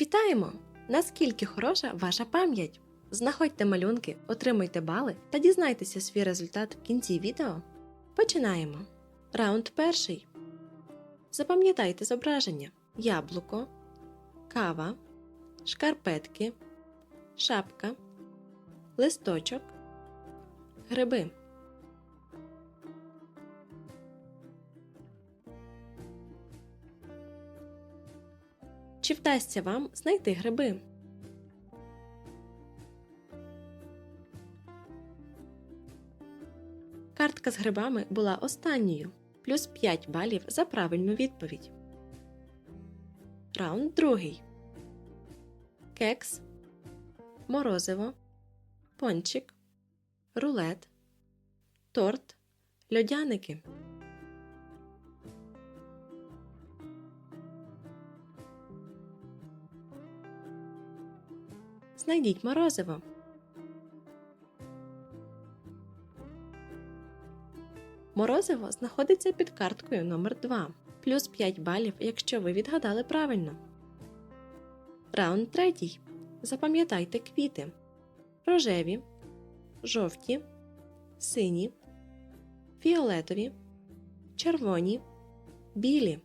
Вітаємо! Наскільки хороша ваша пам'ять! Знаходьте малюнки, отримуйте бали та дізнайтеся свій результат в кінці відео. Починаємо. Раунд перший. Запам'ятайте зображення: яблуко, кава, шкарпетки, шапка, листочок, гриби. Чи вдасться вам знайти гриби? Картка з грибами була останньою, плюс 5 балів за правильну відповідь. Раунд другий. Кекс, морозиво, пончик, рулет, торт, льодяники. Знайдіть морозиво. Морозиво знаходиться під карткою номер 2 плюс 5 балів, якщо ви відгадали правильно. Раунд третій. Запам'ятайте квіти: рожеві, жовті, сині, фіолетові, червоні, білі.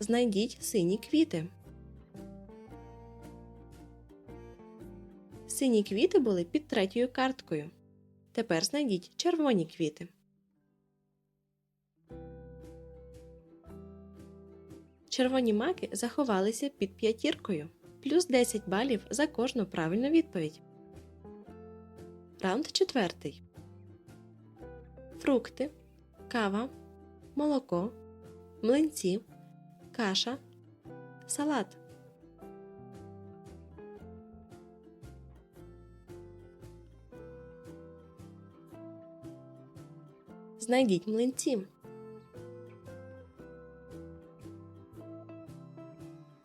Знайдіть сині квіти. Сині квіти були під третьою карткою. Тепер знайдіть червоні квіти. Червоні маки заховалися під п'ятіркою, плюс 10 балів за кожну правильну відповідь. Раунд четвертий. Фрукти, кава, молоко, млинці, каша, салат. Знайдіть млинці.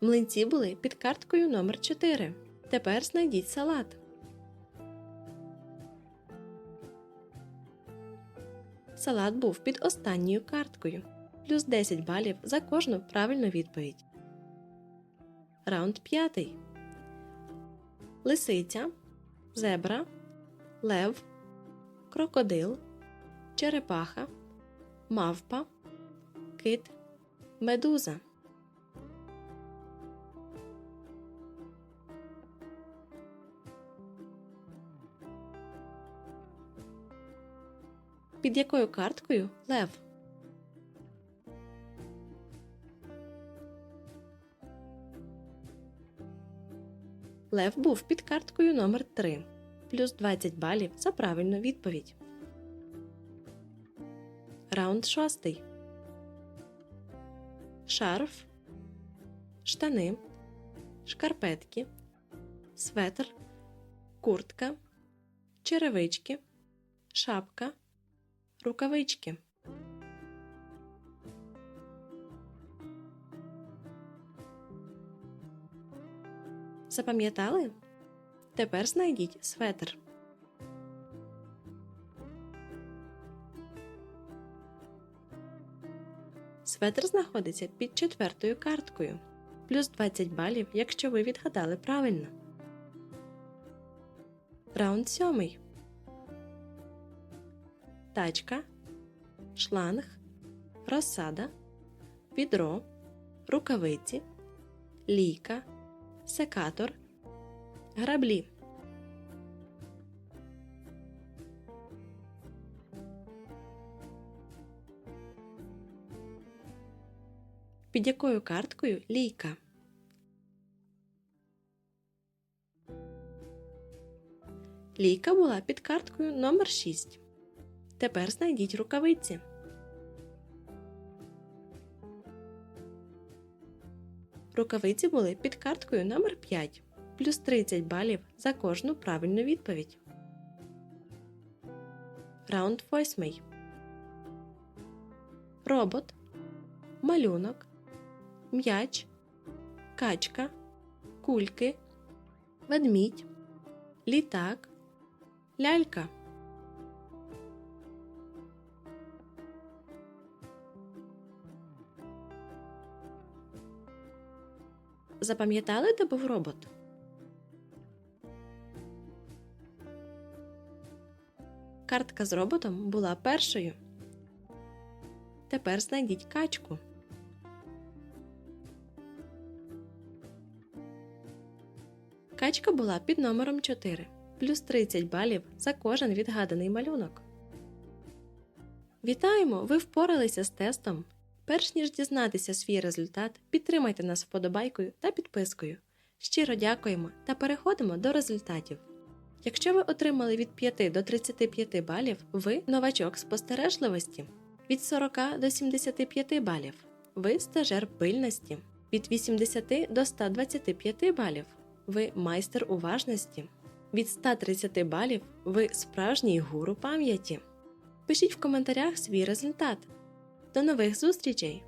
Млинці були під карткою номер 4 Тепер знайдіть салат. Салат був під останньою карткою. Плюс 10 балів за кожну правильну відповідь. Раунд 5. Лисиця, зебра, лев, крокодил, черепаха, мавпа, кит, медуза. Під якою карткою лев? Лев був під карткою номер 3 плюс 20 балів за правильну відповідь. Раунд шостий. Шарф, штани, шкарпетки, светр, куртка, черевички, шапка, рукавички. Запам'ятали? Тепер знайдіть светр. Светр знаходиться під четвертою карткою. Плюс 20 балів, якщо ви відгадали правильно. Раунд сьомий. Тачка, шланг, розсада, відро, рукавиці, лійка, секатор, граблі. Під якою карткою лійка? Лійка була під карткою номер 6 Тепер знайдіть рукавиці. Рукавиці були під карткою номер 5 плюс 30 балів за кожну правильну відповідь. Раунд восьмий. Робот. Малюнок. М'яч. Качка. Кульки. Ведмідь. Літак. Лялька. Запам'ятали, де був робот? Картка з роботом була першою. Тепер знайдіть качку. Качка була під номером 4, плюс 30 балів за кожен відгаданий малюнок. Вітаємо! Ви впоралися з тестом. Перш ніж дізнатися свій результат, підтримайте нас вподобайкою та підпискою. Щиро дякуємо та переходимо до результатів. Якщо ви отримали від 5 до 35 балів, ви новачок спостережливості. Від 40 до 75 балів ви стажер пильності. Від 80 до 125 балів ви майстер уважності. Від 130 балів ви справжній гуру пам'яті. Пишіть в коментарях свій результат. До нових зустрічей!